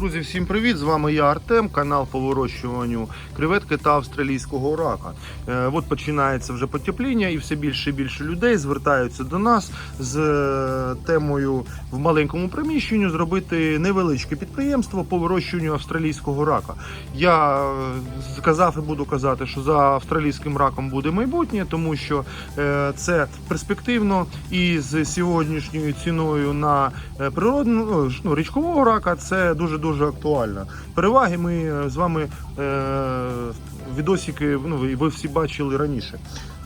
Друзі, всім привіт! З вами я Артем, канал по вирощуванню креветки та австралійського рака. Е, от починається вже потепління, і все більше і більше людей звертаються до нас з е, темою в маленькому приміщенню зробити невеличке підприємство по вирощуванню австралійського рака. Я е, сказав і буду казати, що за австралійським раком буде майбутнє, тому що е, це перспективно і з сьогоднішньою ціною на е, природну ну, ну, річкового рака це дуже дуже актуально. Переваги ми е, з вами е, відосики, ну ви всі бачили раніше.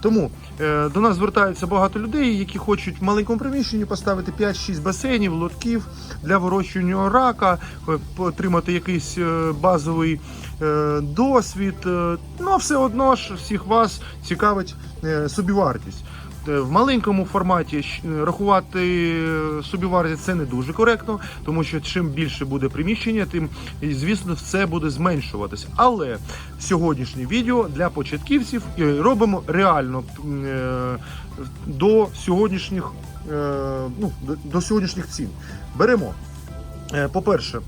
Тому е, до нас звертаються багато людей, які хочуть в маленькому приміщенні поставити 5-6 басейнів, лотків для вирощування рака, е, отримати якийсь е, базовий е, досвід. Ну все одно ж всіх вас цікавить е, собівартість. Е, В маленькому форматі рахувати е, собівартість це не дуже коректно, тому що чим більше буде приміщення, тим звісно все буде зменшуватися. Але сьогоднішнє відео для початківців робимо реально е, до сьогоднішніх е, ну, до- сьогоднішніх цін. Беремо. Е, По-перше, е,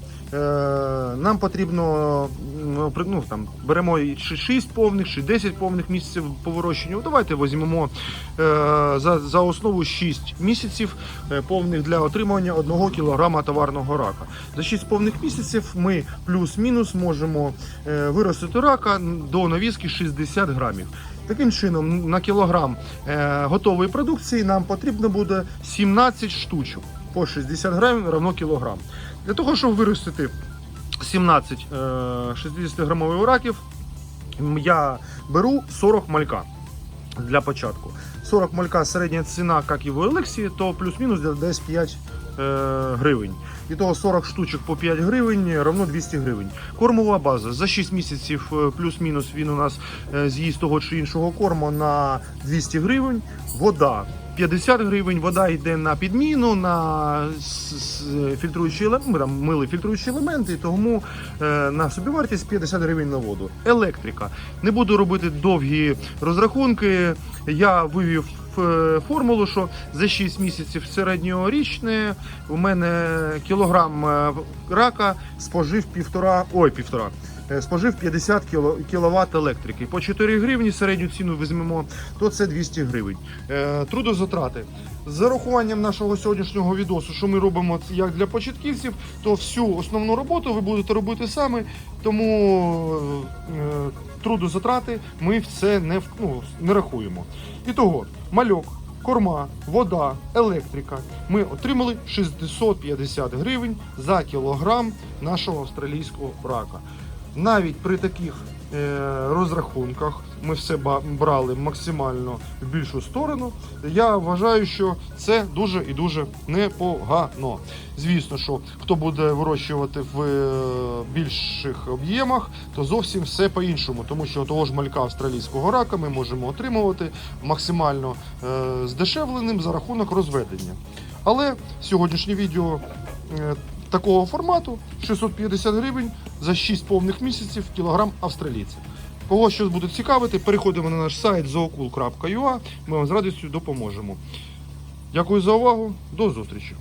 нам потрібно ну, там, беремо чи 6 повних, чи 10 повних місяців по вирощенню. Давайте візьмемо е, за, за основу 6 місяців е, повних для отримання 1 кг товарного рака. За 6 повних місяців ми плюс-мінус можемо е, виростити рака до навіски 60 грамів. Таким чином, на кілограм е, готової продукції нам потрібно буде 17 штучок по 60 грамів равно кілограм. Для того, щоб виростити 17 е, 60-грамових раків, я беру 40 малька для початку. 40 малька середня ціна, як і в Елексі, то плюс-мінус десь 5 е, гривень. І того 40 штучок по 5 гривень равно 200 гривень. Кормова база за 6 місяців е, плюс-мінус він у нас е, з'їсть того чи іншого корму на 200 гривень. Вода 50 гривень, вода йде на підміну, на фільтруючі елементи, мили фільтруючі елементи, тому е, на собівартість 50 гривень на воду. Електрика. Не буду робити довгі розрахунки. Я вивів е, формулу, що за 6 місяців середньорічне у мене кілограм е, рака спожив півтора, ой, півтора. Е, Спожив 50 кВт електрики. По 4 гривні середню ціну візьмемо, то це 200 гривень. Е, Трудозатрати. З зарахуванням нашого сьогоднішнього відосу, що ми робимо як для початківців, то всю основну роботу ви будете робити самі, тому е, трудозатрати ми в це не, ну, не рахуємо. І того, мальок, корма, вода, електрика. Ми отримали 650 гривень за кілограм нашого австралійського рака. Навіть при таких е, розрахунках ми все брали максимально в більшу сторону. Я вважаю, що це дуже і дуже непогано. Звісно, що хто буде вирощувати в е, більших об'ємах, то зовсім все по-іншому, тому що того ж малька австралійського рака ми можемо отримувати максимально е, здешевленим за рахунок розведення. Але сьогоднішнє відео такого формату 650 гривень за 6 повних місяців кілограм австралійця. Кого щось буде цікавити, переходимо на наш сайт zookul.ua, Ми вам з радістю допоможемо. Дякую за увагу. До зустрічі!